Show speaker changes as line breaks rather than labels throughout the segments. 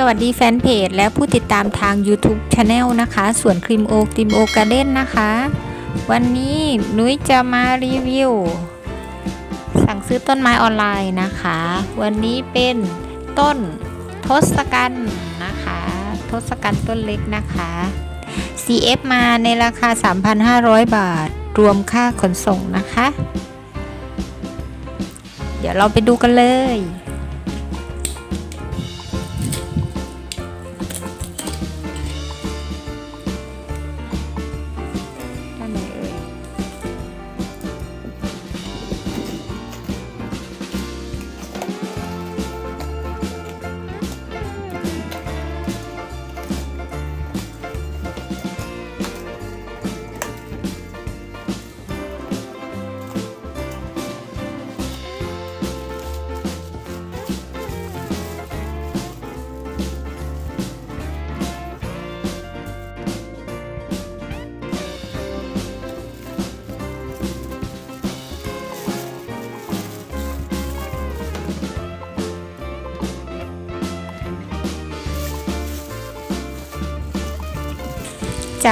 สวัสดีแฟนเพจและผู้ติดตามทาง YouTube Channel นะคะ ส่วนครีมโอครีมโอการเด้นนะคะ วันนี้นุ้ยจะมารีวิว สั่งซื้อต้นไม้ออนไลน์นะคะ วันนี้เป็นต้นทศกัณฐ์นะคะ ทศกัณฐ์ต้นเล็กนะคะ CF มาในราคา 3,500 บาท รวมค่าขนส่งนะคะ เดี๋ยวเราไปดูกันเลย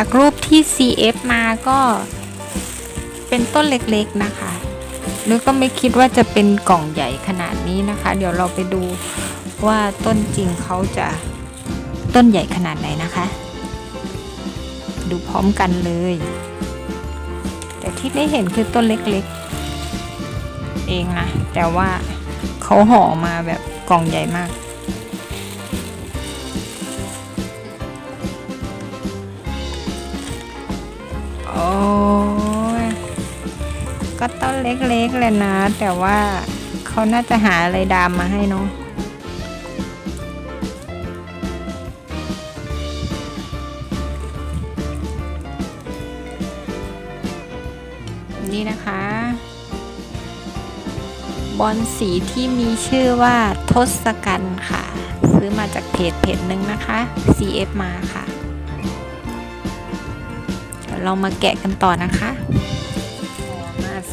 จากรูปที่ CF มาก็เป็นต้นเล็กๆนะคะนึกก็ไม่คิดว่าจะเป็นกล่องใหญ่ขนาดนี้นะคะ เดี๋ยวเราไปดูว่าต้นจริงเขาจะต้นใหญ่ขนาดไหนนะคะ ดูพร้อมกันเลย แต่ที่ได้เห็นคือต้นเล็กๆ เองนะแต่ว่าเขาห่อมาแบบกล่องใหญ่มาก ก็ต้นเล็กๆเลยนะ แต่ว่าเขาน่าจะหาอะไรดามมาให้เนาะนี่นะคะ บอลสีที่มีชื่อว่าทศกัณฐ์ค่ะ ซื้อมาจากเพจเพจหนึ่งนะคะ CF มาค่ะ เรามาแกะกันต่อนะคะ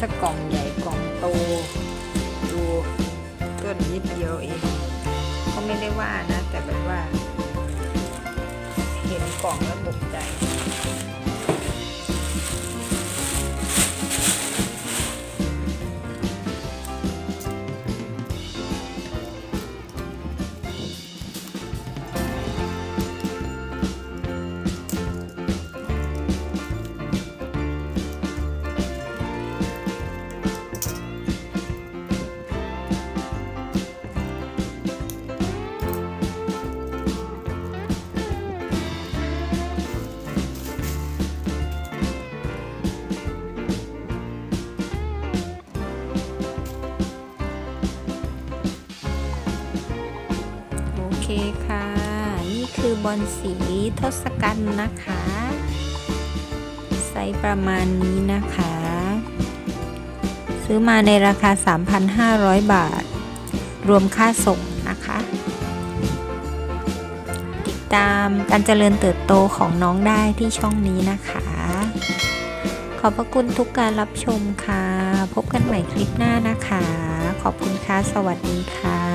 สักกล่องใหญ่กล่องโต ดูต้นนิดเดียวเองก็ไม่ได้ว่านะ แต่แบบว่า เห็นกล่องแล้วตกใจ เคค่ะ นี่คือบอลสีทศกัณฐ์นะคะ ไซส์ประมาณนี้นะคะ ซื้อมาในราคา 3,500 บาท รวมค่าส่งนะคะ ติดตามการเจริญเติบโตของน้องได้ที่ช่องนี้นะคะ ขอบพระคุณทุกการรับชมค่ะ พบกันใหม่คลิปหน้านะคะ ขอบคุณค่ะ สวัสดีค่ะ